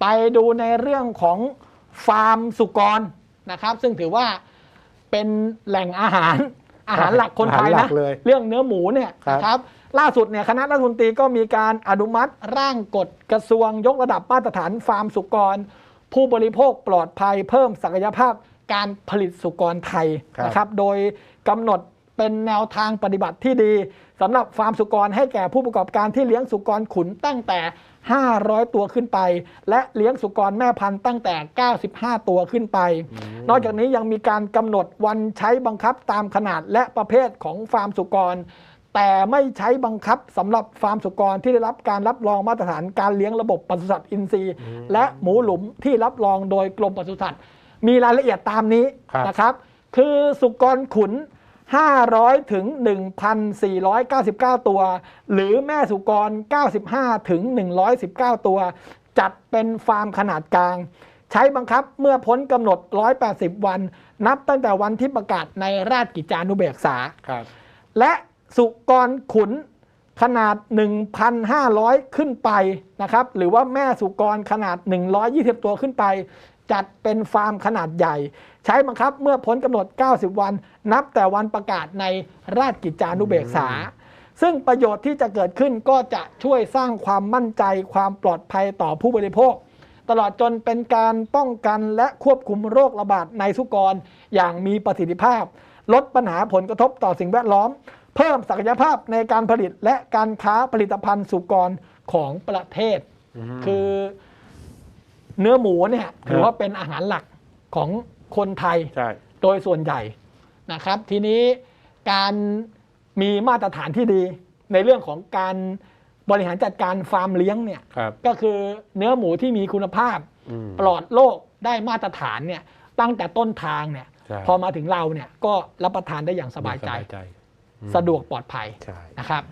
ไปดูในเรื่องของฟาร์มสุกรนะครับ ซึ่งถือว่าเป็นแหล่งอาหารอาหารหลักคนไทยอาหารหลันะกเลยเรื่องเนื้อหมูเนี่ยครับ นะครับ ล่าสุดเนี่ยคณะรัฐมนตรีก็มีการอนุมัติร่างกฎกระทรวงยกระดับมาตรฐานฟาร์มสุกร ผู้บริโภคปลอดภัยเพิ่มศักยภาพการผลิตสุกรไทยครับนะครับ โดยกำหนด เป็นแนวทางปฏิบัติที่ดีสำหรับฟาร์มสุกรให้แก่ผู้ประกอบการที่เลี้ยงสุกรขุนตั้งแต่ 500 ตัวขึ้นไป และเลี้ยงสุกรแม่พันธุ์ตั้งแต่ 95 ตัวขึ้นไป นอกจากนี้ยังมีการกำหนดวันใช้บังคับตามขนาดและประเภทของฟาร์มสุกร แต่ไม่ใช้บังคับสำหรับฟาร์มสุกรที่ได้รับการรับรองมาตรฐานการเลี้ยงระบบปศุสัตว์อินทรีย์ และหมูหลุมที่รับรองโดยกรมปศุสัตว์มีรายละเอียดตามนี้ครับนะครับ คือสุกรขุน 500 ถึง 1,499 ตัว หรือแม่สุกร 95 ถึง 119 ตัว จัดเป็นฟาร์มขนาดกลาง ใช้บังคับเมื่อพ้นกำหนด 180 วัน นับตั้งแต่วันที่ประกาศในราชกิจจานุเบกษาครับและสุกรขุนขนาด 1,500 ขึ้นไปนะครับ หรือว่าแม่สุกรขนาด 120 ตัวขึ้นไป จัดเป็นฟาร์มขนาดใหญ่ ใช้บังคับเมื่อพ้นกำหนด 90 วัน นับแต่วันประกาศในราชกิจจานุเบกษา ซึ่งประโยชน์ที่จะเกิดขึ้นก็จะช่วยสร้างความมั่นใจความปลอดภัยต่อผู้บริโภค ตลอดจนเป็นการป้องกันและควบคุมโรคระบาดในสุกรอย่างมีประสิทธิภาพ ลดปัญหาผลกระทบต่อสิ่งแวดล้อม เพิ่มศักยภาพในการผลิตและการค้าผลิตภัณฑ์สุกรของประเทศ คือ เนื้อหมูเนี่ยถือว่าเป็นอาหารหลักของคนไทยใช่โดยส่วนใหญ่นะครับ ทีนี้การมีมาตรฐานที่ดี ในเรื่องของการบริหารจัดการฟาร์มเลี้ยงเนี่ยครับก็คือเนื้อหมูที่มีคุณภาพ อืม ปลอดโรคได้มาตรฐานเนี่ยตั้งแต่ต้นทางเนี่ย ใช่ พอมาถึงเราเนี่ยก็รับประทานได้อย่างสบายใจใจสะดวกปลอดภัยใช่ นะครับ